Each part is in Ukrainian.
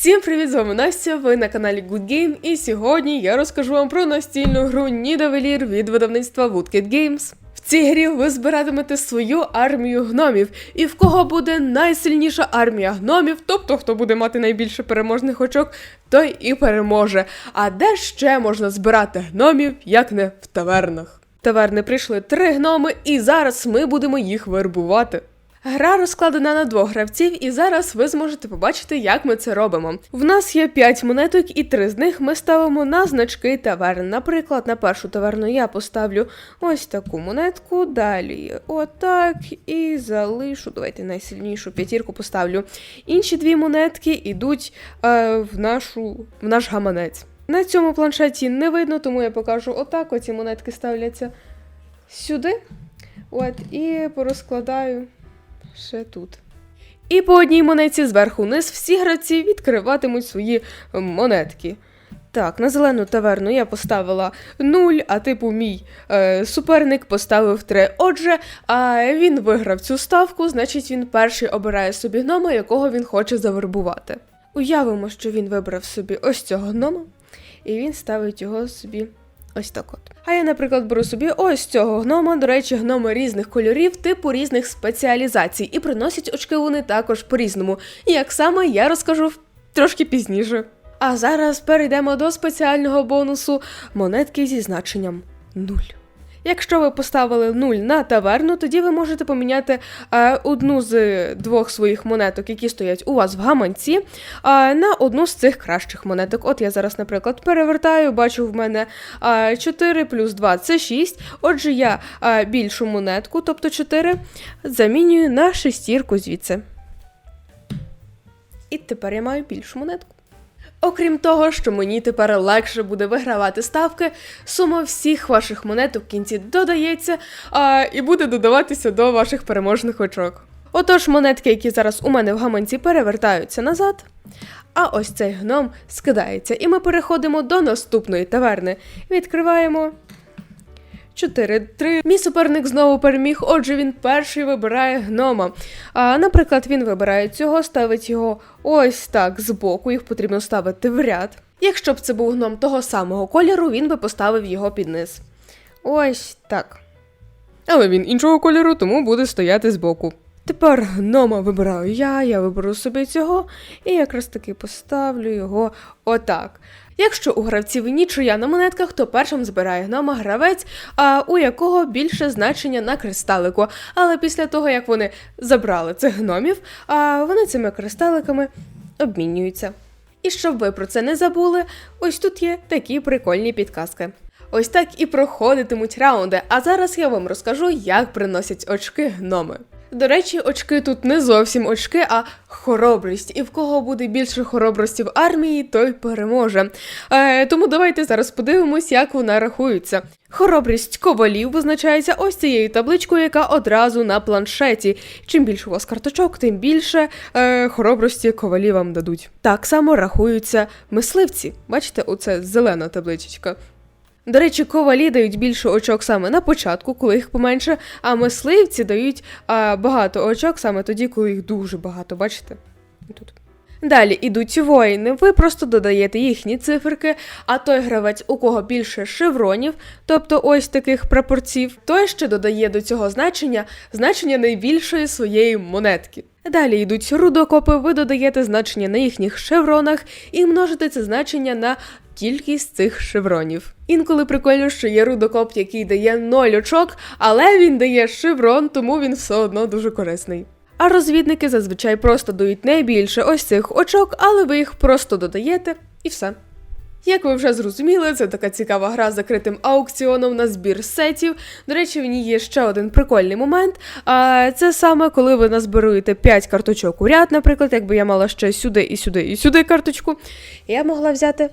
Всім привіт, з вами Настя, ви на каналі Good Game, і сьогодні я розкажу вам про настільну гру Nidavellir від видавництва Woodkid Games. В цій грі ви збиратимете свою армію гномів, і в кого буде найсильніша армія гномів, тобто хто буде мати найбільше переможних очок, той і переможе. А де ще можна збирати гномів, як не в тавернах? Таверни прийшли три гноми, і зараз ми будемо їх вербувати. Гра розкладена на двох гравців, і зараз ви зможете побачити, як ми це робимо. В нас є 5 монеток, і три з них ми ставимо на значки таверн. Наприклад, на першу таверну я поставлю ось таку монетку, далі отак, і залишу. Давайте найсильнішу п'ятірку поставлю. Інші дві монетки йдуть е, в, нашу, в наш гаманець. На цьому планшеті не видно, тому я покажу отак. Оці монетки ставляться сюди. От, і порозкладаю ще тут. І по одній монеті зверху вниз всі гравці відкриватимуть свої монетки. Так, на зелену таверну я поставила 0, а типу мій е, суперник поставив 3. Отже, а він виграв цю ставку, значить він перший обирає собі гнома, якого він хоче завербувати. Уявимо, що він вибрав собі ось цього гнома, і він ставить його собі ось так от. А я, наприклад, беру собі ось цього гнома. До речі, гноми різних кольорів, типу різних спеціалізацій, і приносять очки вони також по-різному. Як саме я розкажу трошки пізніше. А зараз перейдемо до спеціального бонусу монетки зі значенням 0. Якщо ви поставили 0 на таверну, тоді ви можете поміняти е, одну з двох своїх монеток, які стоять у вас в гаманці, е, на одну з цих кращих монеток. От я зараз, наприклад, перевертаю, бачу в мене е, 4 плюс 2 це 6. Отже, я е, більшу монетку, тобто 4, замінюю на шестірку звідси. І тепер я маю більшу монетку. Окрім того, що мені тепер легше буде вигравати ставки, сума всіх ваших монет у кінці додається а, і буде додаватися до ваших переможних очок. Отож, монетки, які зараз у мене в гаманці, перевертаються назад. А ось цей гном скидається, і ми переходимо до наступної таверни. Відкриваємо 4-3. Мій суперник знову переміг, отже, він перший вибирає гнома. А, наприклад, він вибирає цього, ставить його ось так збоку, їх потрібно ставити в ряд. Якщо б це був гном того самого кольору, він би поставив його під низ. Ось так. Але він іншого кольору, тому буде стояти збоку. Тепер гнома вибираю я, я виберу собі цього, і якраз таки поставлю його отак. Якщо у гравців нічия на монетках, то першим збирає гнома гравець, а у якого більше значення на кристалику. Але після того, як вони забрали цих гномів, вони цими кристаликами обмінюються. І щоб ви про це не забули, ось тут є такі прикольні підказки. Ось так і проходитимуть раунди. А зараз я вам розкажу, як приносять очки гноми. До речі, очки тут не зовсім очки, а хоробрість. І в кого буде більше хоробрості в армії, той переможе. Е, тому давайте зараз подивимось, як вона рахується. Хоробрість ковалів визначається ось цією табличкою, яка одразу на планшеті. Чим більше у вас карточок, тим більше е, хоробрості ковалі вам дадуть. Так само рахуються мисливці. Бачите, оце зелена табличечка. До речі, ковалі дають більше очок саме на початку, коли їх поменше, а мисливці дають а, багато очок саме тоді, коли їх дуже багато, бачите? Тут. Далі ідуть воїни, ви просто додаєте їхні циферки, а той гравець, у кого більше шевронів, тобто ось таких прапорців, той ще додає до цього значення значення найбільшої своєї монетки. Далі йдуть рудокопи, ви додаєте значення на їхніх шевронах і множите це значення на кількість цих шевронів. Інколи прикольно, що є рудокоп, який дає 0 очок, але він дає шеврон, тому він все одно дуже корисний. А розвідники зазвичай просто дають найбільше ось цих очок, але ви їх просто додаєте і все. Як ви вже зрозуміли, це така цікава гра з закритим аукціоном на збір сетів. До речі, в ній є ще один прикольний момент. А це саме коли ви назбируєте 5 карточок у ряд, наприклад, якби я мала ще сюди і сюди і сюди карточку, я могла взяти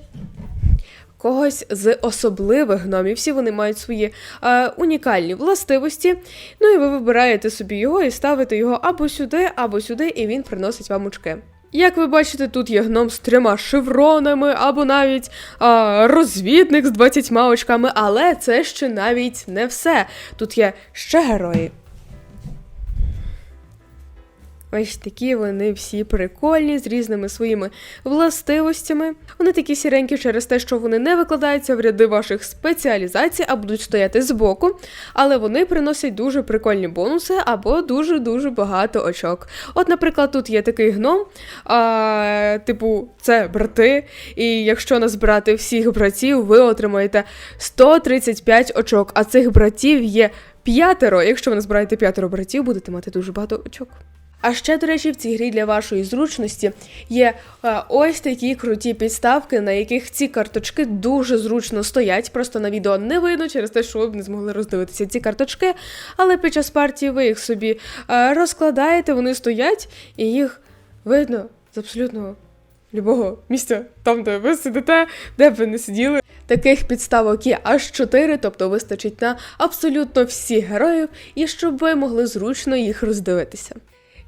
когось з особливих гномів. Всі вони мають свої е, унікальні властивості. Ну і ви вибираєте собі його і ставите його або сюди, або сюди, і він приносить вам очки. Як ви бачите, тут є гном з трьома шевронами, або навіть а, розвідник з 20 очками, але це ще навіть не все. Тут є ще герої. Ось такі вони всі прикольні з різними своїми властивостями. Вони такі сіренькі через те, що вони не викладаються в ряди ваших спеціалізацій, а будуть стояти збоку. Але вони приносять дуже прикольні бонуси або дуже-дуже багато очок. От, наприклад, тут є такий гном, а, типу, це брати. І якщо назбирати всіх братів, ви отримаєте 135 очок. А цих братів є п'ятеро. Якщо ви назбираєте п'ятеро братів, будете мати дуже багато очок. А ще, до речі, в цій грі для вашої зручності є е, ось такі круті підставки, на яких ці карточки дуже зручно стоять. Просто на відео не видно через те, що ви б не змогли роздивитися ці карточки. Але під час партії ви їх собі е, розкладаєте, вони стоять, і їх видно з абсолютно любого місця, там, де ви сидите, де б ви не сиділи. Таких підставок є аж 4, тобто вистачить на абсолютно всіх героїв, і щоб ви могли зручно їх роздивитися.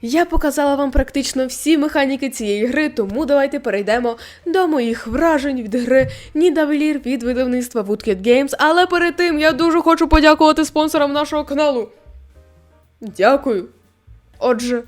Я показала вам практично всі механіки цієї гри, тому давайте перейдемо до моїх вражень від гри Нідавелір від видавництва Woodkid Games. Але перед тим я дуже хочу подякувати спонсорам нашого каналу. Дякую. Отже,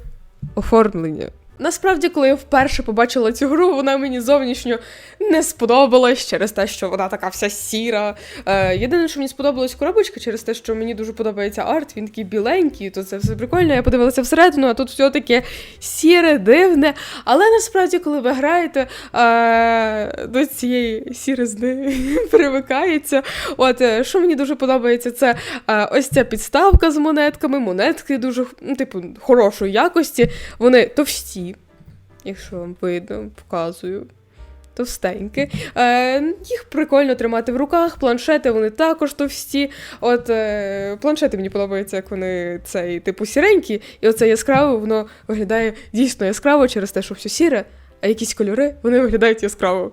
оформлення. Насправді, коли я вперше побачила цю гру, вона мені зовнішньо не сподобалась через те, що вона така вся сіра. Е, єдине, що мені сподобалась коробочка, через те, що мені дуже подобається арт, він такий біленький, то це все прикольно. Я подивилася всередину, а тут все таке сіре, дивне. Але насправді, коли ви граєте е, до цієї сіризни, привикається. От е, що мені дуже подобається, це е, ось ця підставка з монетками. Монетки дуже ну, типу, хорошої якості. Вони товсті, якщо вам видно, показую. Товстенькі. Е, їх прикольно тримати в руках. Планшети вони також товсті. От е, планшети мені подобаються, як вони цей типу сіренькі, і оце яскраве, воно виглядає дійсно яскраво через те, що все сіре, а якісь кольори вони виглядають яскраво.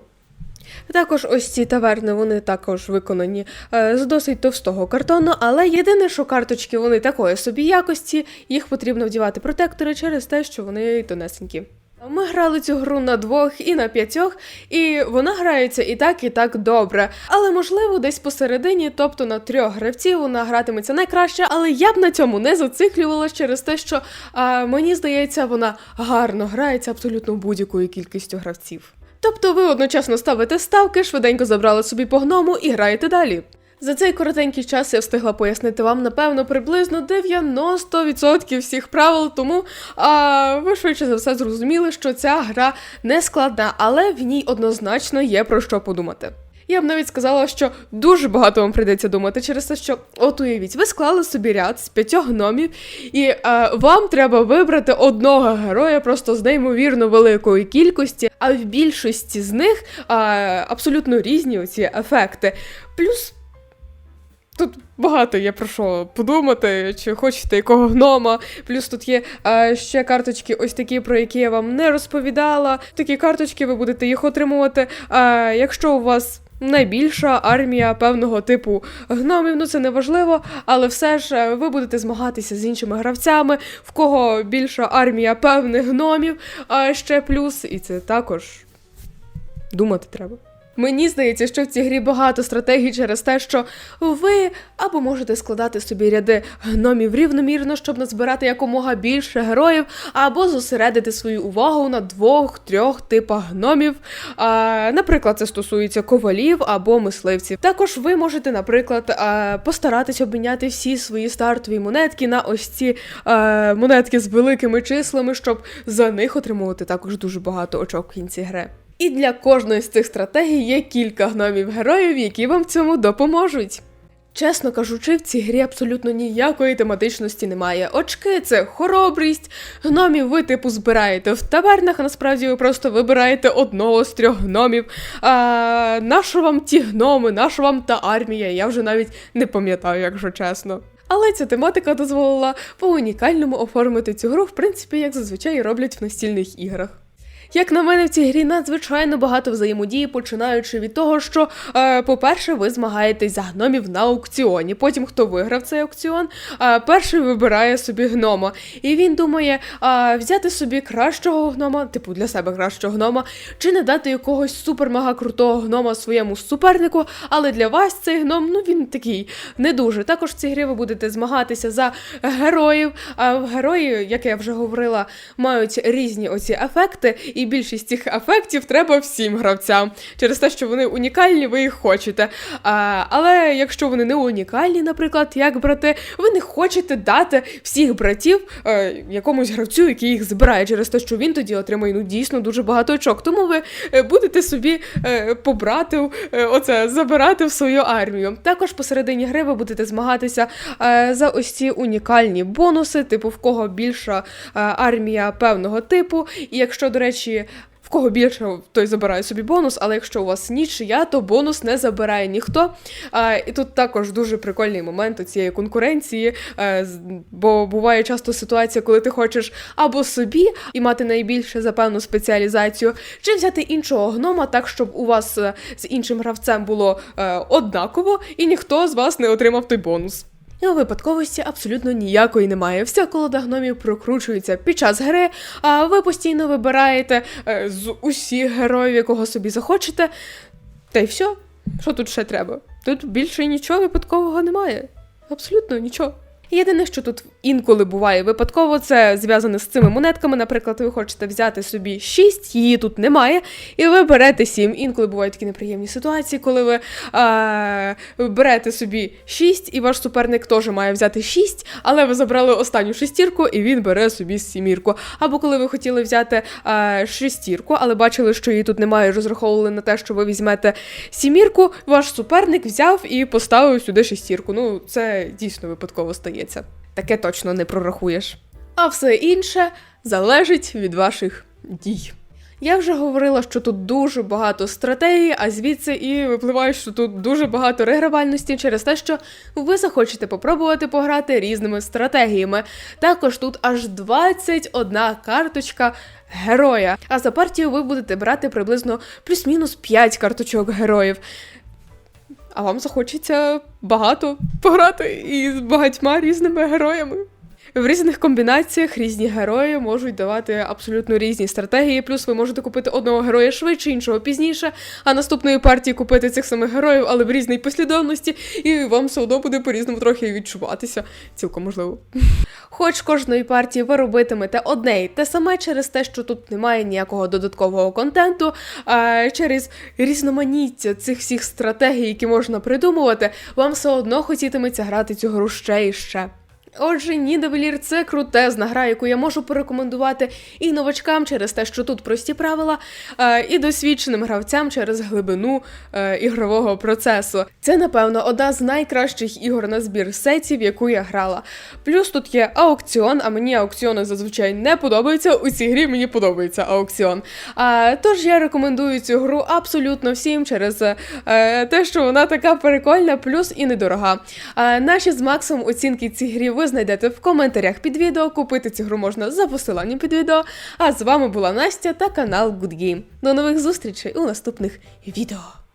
Також ось ці таверни вони також виконані е, з досить товстого картону, але єдине, що карточки вони такої собі якості, їх потрібно вдівати протектори через те, що вони тонесенькі. Ми грали цю гру на двох і на п'ятьох, і вона грається і так, і так добре. Але можливо, десь посередині, тобто на трьох гравців, вона гратиметься найкраще, але я б на цьому не зациклювалась через те, що а, мені здається, вона гарно грається абсолютно будь-якою кількістю гравців. Тобто ви одночасно ставите ставки, швиденько забрали собі по гному і граєте далі. За цей коротенький час я встигла пояснити вам, напевно, приблизно 90% всіх правил, тому а, ви швидше за все зрозуміли, що ця гра не складна, але в ній однозначно є про що подумати. Я б навіть сказала, що дуже багато вам прийдеться думати через те, що от уявіть, ви склали собі ряд з п'ятьох гномів, і е, вам треба вибрати одного героя просто з неймовірно великої кількості, а в більшості з них е, абсолютно різні оці ефекти. Плюс Тут багато є про що подумати, чи хочете якого гнома. Плюс тут є е, ще карточки, ось такі, про які я вам не розповідала. Такі карточки ви будете їх отримувати. Е, якщо у вас найбільша армія певного типу гномів, ну це не важливо, але все ж е, ви будете змагатися з іншими гравцями, в кого більша армія певних гномів, а ще плюс, і це також думати треба. Мені здається, що в цій грі багато стратегій через те, що ви або можете складати собі ряди гномів рівномірно, щоб назбирати якомога більше героїв, або зосередити свою увагу на двох-трьох типах гномів. А, наприклад, це стосується ковалів або мисливців. Також ви можете, наприклад, постаратись обміняти всі свої стартові монетки на ось ці монетки з великими числами, щоб за них отримувати також дуже багато очок в кінці гри. І для кожної з цих стратегій є кілька гномів героїв, які вам цьому допоможуть. Чесно кажучи, в цій грі абсолютно ніякої тематичності немає. Очки це хоробрість, гномів ви типу збираєте в тавернах, а насправді ви просто вибираєте одного з трьох гномів. А нащо вам ті гноми, нащо вам та армія? Я вже навіть не пам'ятаю, якщо чесно. Але ця тематика дозволила по унікальному оформити цю гру, в принципі, як зазвичай роблять в настільних іграх. Як на мене, в цій грі надзвичайно багато взаємодії, починаючи від того, що, е, по-перше, ви змагаєтесь за гномів на аукціоні. Потім, хто виграв цей аукціон, е, перший вибирає собі гнома. І він думає, е, взяти собі кращого гнома, типу для себе кращого гнома, чи не дати якогось супер-мега крутого гнома своєму супернику. Але для вас цей гном, ну він такий не дуже. Також в цій грі ви будете змагатися за героїв. А герої, як я вже говорила, мають різні оці ефекти, і більшість цих ефектів треба всім гравцям через те, що вони унікальні, ви їх хочете. А, але якщо вони не унікальні, наприклад, як брати, ви не хочете дати всіх братів е, якомусь гравцю, який їх збирає, через те, що він тоді отримає ну дійсно дуже багато очок. Тому ви е, будете собі е, побрати е, оце забирати в свою армію. Також посередині гри ви будете змагатися е, за ось ці унікальні бонуси, типу в кого більша е, армія певного типу. І якщо, до речі, в кого більше, той забирає собі бонус, але якщо у вас нічия, то бонус не забирає ніхто. А, і тут також дуже прикольний момент у цієї конкуренції, е, бо буває часто ситуація, коли ти хочеш або собі і мати найбільше за певну спеціалізацію, чи взяти іншого гнома, так щоб у вас е, з іншим гравцем було е, однаково, і ніхто з вас не отримав той бонус. У випадковості абсолютно ніякої немає. Вся колода гномів прокручується під час гри, а ви постійно вибираєте е, з усіх героїв, якого собі захочете. Та й все. Що тут ще треба? Тут більше нічого випадкового немає. Абсолютно нічого. Єдине, що тут інколи буває випадково, це зв'язане з цими монетками. Наприклад, ви хочете взяти собі 6, її тут немає, і ви берете 7. Інколи бувають такі неприємні ситуації, коли ви е, берете собі 6, і ваш суперник теж має взяти 6, але ви забрали останню шестірку, і він бере собі сімірку. Або коли ви хотіли взяти е, шестірку, але бачили, що її тут немає, розраховували на те, що ви візьмете сімірку, ваш суперник взяв і поставив сюди шестірку. Ну, це дійсно випадково стається. Таке точно не прорахуєш. А все інше залежить від ваших дій. Я вже говорила, що тут дуже багато стратегій, а звідси і випливає, що тут дуже багато регравальності через те, що ви захочете попробувати пограти різними стратегіями. Також тут аж 21 карточка героя. А за партію ви будете брати приблизно плюс-мінус 5 карточок героїв. А вам захочеться багато пограти і з багатьма різними героями. В різних комбінаціях різні герої можуть давати абсолютно різні стратегії. Плюс ви можете купити одного героя швидше, іншого пізніше, а наступної партії купити цих самих героїв, але в різній послідовності, і вам все одно буде по-різному трохи відчуватися. Цілком можливо. Хоч кожної партії ви робитимете одне й те саме через те, що тут немає ніякого додаткового контенту, а через різноманіття цих всіх стратегій, які можна придумувати, вам все одно хотітиметься грати цю гру ще і ще. Отже, Нідавелір це крутезна гра, яку я можу порекомендувати і новачкам через те, що тут прості правила, е, і досвідченим гравцям через глибину е, ігрового процесу. Це, напевно, одна з найкращих ігор на збір сетів, яку я грала. Плюс тут є аукціон, а мені аукціони зазвичай не подобаються. У цій грі мені подобається аукціон. Тож я рекомендую цю гру абсолютно всім через е, те, що вона така прикольна, плюс і недорога. Наші з Максом оцінки цій грі ви знайдете в коментарях під відео. Купити цю гру можна за посиланням під відео. А з вами була Настя та канал Good Game. До нових зустрічей у наступних відео.